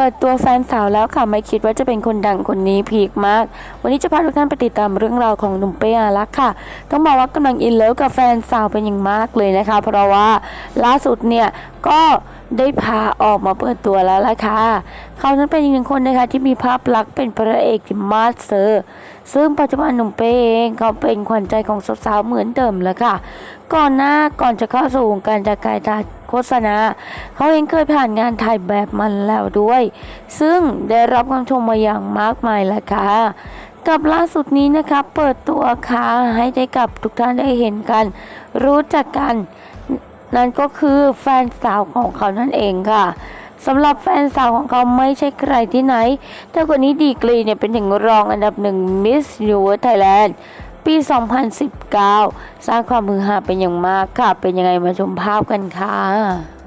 ปิดตัวแฟนสาวแล้วค่ะ ไม่คิดว่าจะเป็นคนดังคนนี้พีคมาก วันนี้จะพาทุกท่านไปติดตามเรื่องราวของหนุ่มเป้อารักษ์ค่ะ ต้องบอกว่ากำลังอินเลิฟกับแฟนสาวเป็นอย่างมากเลยนะคะ เพราะว่าล่าสุดเนี่ยก็ได้พาออกมาเปิดตัวแล้วล่ะค่ะ เขานั้นเป็นอีกหนึ่งคนนะคะที่มีภาพลักษณ์เป็นพระเอกที่มาสเซอร์ ซึ่งปัจจุบันหนุ่มเป้เองเขาเป็นขวัญใจของสาวๆเหมือนเดิมแล้วค่ะ ก่อนหน้าก่อนจะเข้าสู่วงการจากการถ่ายโฆษณา เขาเองเคยผ่านงานถ่ายแบบมันแล้วด้วย ซึ่งได้รับความชมมาอย่างมากมายแหละค่ะกับล่าสุดนี้นะคะเปิดตัวค่ะให้ได้กับทุกท่านได้เห็นกัน รู้จักกัน นั่นก็คือแฟนสาวของเขานั่นเองค่ะ สำหรับแฟนสาวของเขาไม่ใช่ใครที่ไหนแต่คนนี้ดีกรีเนี่ยเป็นถึงรองอันดับหนึ่งมิส s u นิเว r ร์ไทยแลนด์ปี 2019 สร้างความมือหาเป็นอย่างมากค่ะ เป็นยังไงมาชมภาพกันค่ะ